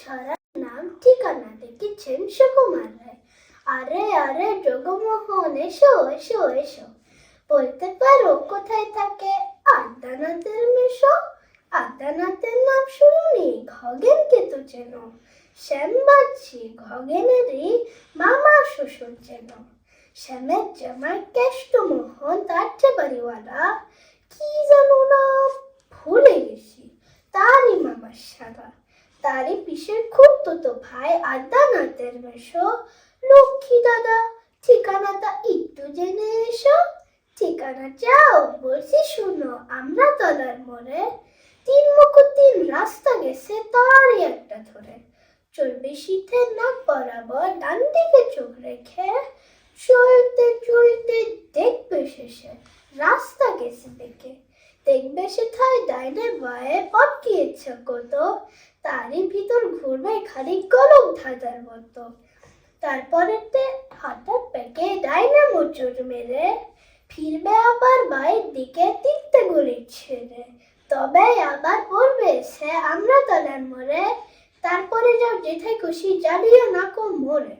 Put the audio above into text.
ছড়ার নাম, ঠিকানা লিখেছেন সুকুমার রায় আরে আরে, জগমোহন, এসো এসো এসো। বলতে পারো কোথায় থাকে? আদ্যানাথের মেশো। আদ্যানাথের নাম শুনুনি খগেনকে তো চেনো। শ্যাম বাচ্চি খগেনেরই মামা শ্বশুর চেন শ্যামের জামাই কেষ্ট মোহন, তার যে বাড়িওয়ালা কি জানো না ভুলে গেছি তারই মামার সারা তারই পিসের খুব তো ভাই আদ্যানাথের মেশো। লক্ষ্মী দাদা ঠিকানাটা একটু জেনে এসো। ঠিকানা যাও বলছি শুনো, আমরা তলার মোড়ে। তিন মুকুট তিন রাস্তা গেছে, তারই একটা ধরে। চলবে শীতের নাক বরাবর, ডান দিকে চোখ রেখে। চলতে চলতে দেখবে শেষে, রাস্তা গেছে দেখে। দেখবে সেথায় ডাইনে বায়ে, পটকিয়েছে কত। তারই ভিতর ঘুরবে খালি গলক ধাঁধার মতো। তারপরেতে হঠাৎ পেকে ডাইনামো চোর মেরে। ফিরবে আবার বাইরের দিকে তিনটে গুলি ছেড়ে। তবে আবার পড়বে সে আমরা তলার মোড়ে। তারপরে যাও যেথায় খুশি যাবিও না কো মোড়ে।